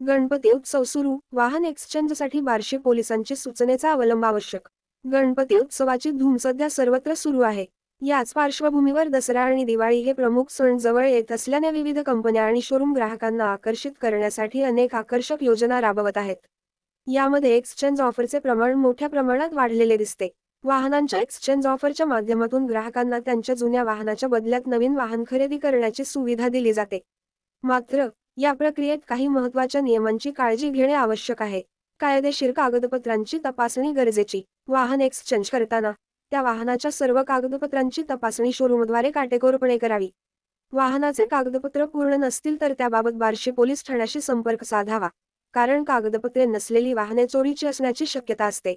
गणपती उत्सव सुरू. वाहन एक्सचेंजसाठी बारशे पोलिसांची सूचनेचा अवलंब आवश्यक. गणपती उत्सवाची धूम सध्या सर्वत्र सुरू आहे. याच पार्श्वभूमीवर दसरा आणि दिवाळी हे प्रमुख सण जवळ येत असल्याने विविध कंपन्या आणि शोरूम ग्राहकांना आकर्षित करण्यासाठी अनेक आकर्षक योजना राबवत आहेत. यामध्ये एक्सचेंज ऑफरचे प्रमाण मोठ्या प्रमाणात वाढलेले दिसते. वाहनांच्या एक्सचेंज ऑफरच्या माध्यमातून ग्राहकांना त्यांच्या जुन्या वाहनाच्या बदल्यात नवीन वाहन खरेदी करण्याची सुविधा दिली जाते. मात्र या प्रक्रियेत काही महत्त्वाच्या नियमांची काळजी घेणे आवश्यक आहे. कायदेशीर कागदपत्रांची तपासणी गरजेची. वाहन एक्सचेंज करताना त्या वाहनाच्या सर्व कागदपत्रांची तपासणी शोरूमद्वारे काटेकोरपणे करावी. वाहनाचे कागदपत्र पूर्ण नसतील तर त्याबाबत बार्शी पोलीस ठाण्याशी संपर्क साधावा कारण कागदपत्रे नसलेली वाहने चोरीची असण्याची शक्यता असते.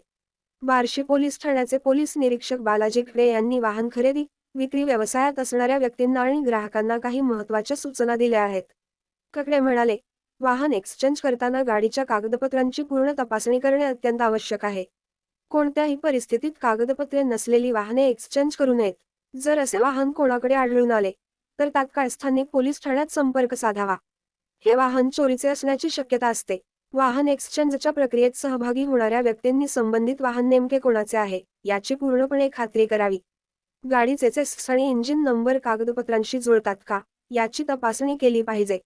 बार्शी पोलीस ठाण्याचे पोलीस निरीक्षक बालाजी खरे यांनी वाहन खरेदी विक्री व्यवसायात असणाऱ्या व्यक्तींना आणि ग्राहकांना काही महत्त्वाच्या सूचना दिल्या आहेत. ककडे म्हणाले वाहन एक्सचेंज करताना गाडीच्या कागदपत्रांची पूर्ण तपासणी करणे अत्यंत आवश्यक आहे. कोणत्याही परिस्थितीत कागदपत्रे नसलेली वाहने एक्सचेंज करू नयेत. जर असे वाहन कोणाकडे आढळून आले तर तात्काळ स्थानिक पोलीस ठाण्यात संपर्क साधावा. हे वाहन चोरीचे असण्याची शक्यता असते. वाहन एक्सचेंजच्या प्रक्रियेत सहभागी होणाऱ्या व्यक्तींनी संबंधित वाहन नेमके कोणाचे आहे याची पूर्णपणे खात्री करावी. गाडीचे चेस्क आणि इंजिन नंबर कागदपत्रांशी जुळतात का याची तपासणी केली पाहिजे.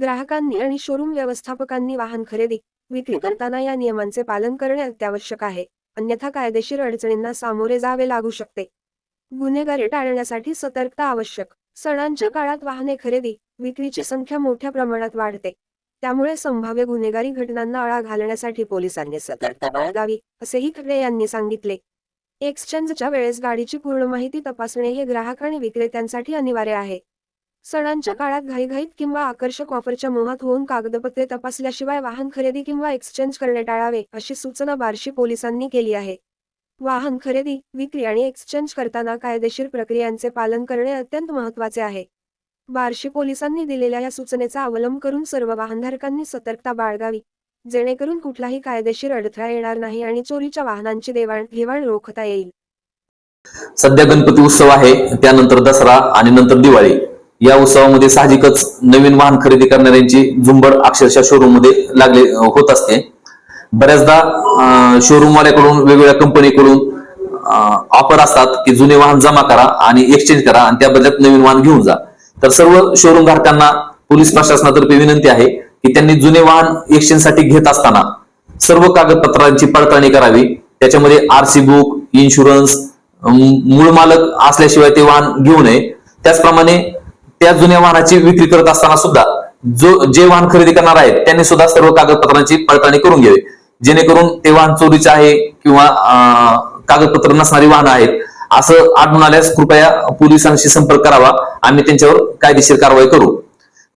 ग्राहकांनी आणि शोरूम व्यवस्थापकांनी वाहन खरेदी विक्री करताना या नियमांचे पालन करणे अत्यावश्यक आहे. अन्यथा कायदेशीर अडचणींना सामोरे जावे लागू शकते. गुन्हेगारी टाळण्यासाठी सतर्कता आवश्यक. सणांच्या काळात वाहने खरेदी विक्रीची संख्या मोठ्या प्रमाणात वाढते. त्यामुळे संभाव्य गुन्हेगारी घटनांना आळा घालण्यासाठी पोलिसांनी सतर्कता बाळगावी असेही खडे यांनी सांगितले. एक्सचेंजच्या वेळेस गाडीची पूर्ण माहिती तपासणे हे ग्राहक आणि विक्रेत्यांसाठी अनिवार्य आहे. सणांच्या काळात घाईघाईत किंवा आकर्षक ऑफरच्या मोहात होऊन कागदपत्रे तपासल्याशिवाय वाहन खरेदी किंवा एक्सचेंज करणे टाळावे अशी सूचना बार्शी पोलिसांनी केली आहे. वाहन खरेदी विक्री आणि एक्सचेंज करताना कायदेशीर प्रक्रियांचे पालन करणे अत्यंत महत्त्वाचे आहे. बार्शी पोलिसांनी दिलेल्या या सूचनेचा अवलंब करून सर्व वाहनधारकांनी सतर्कता बाळगावी जेणेकरून कुठलाही कायदेशीर अडथळा येणार नाही आणि चोरीच्या वाहनांची देवाणघेवाण रोखता येईल. सध्या गणपती उत्सव आहे त्यानंतर दसरा आणि नंतर दिवाळी. या उत्सवामध्ये साहजिकच नवीन वाहन खरेदी करणाऱ्यांची झुंबड अक्षरशः शोरूममध्ये लागले होत असते. बऱ्याचदा शोरूम वाल्याकडून वेगवेगळ्या कंपनीकडून ऑफर असतात की जुने वाहन जमा करा आणि एक्सचेंज करा आणि त्या बदल्यात नवीन वाहन घेऊन जा. तर सर्व शोरूम धारकांना पोलीस प्रशासनातर्फे विनंती आहे की त्यांनी जुने वाहन एक्सचेंजसाठी घेत असताना सर्व कागदपत्रांची पडताळणी करावी. त्याच्यामध्ये आरसी बुक इन्शुरन्स मूळ मालक असल्याशिवाय ते वाहन घेऊ नये. त्याचप्रमाणे त्या जुन्या वाहनाची विक्री करत असताना सुद्धा जो जे वाहन खरेदी करणार आहेत त्यांनी सुद्धा सर्व कागदपत्रांची पडताळणी करून घ्यावी. जेणेकरून ते वाहन चोरीचे आहे किंवा कागदपत्र नसणारी वाहनं आहेत असं आढळून आल्यास कृपया पोलिसांशी संपर्क करावा. आम्ही त्यांच्यावर कायदेशीर कारवाई करू.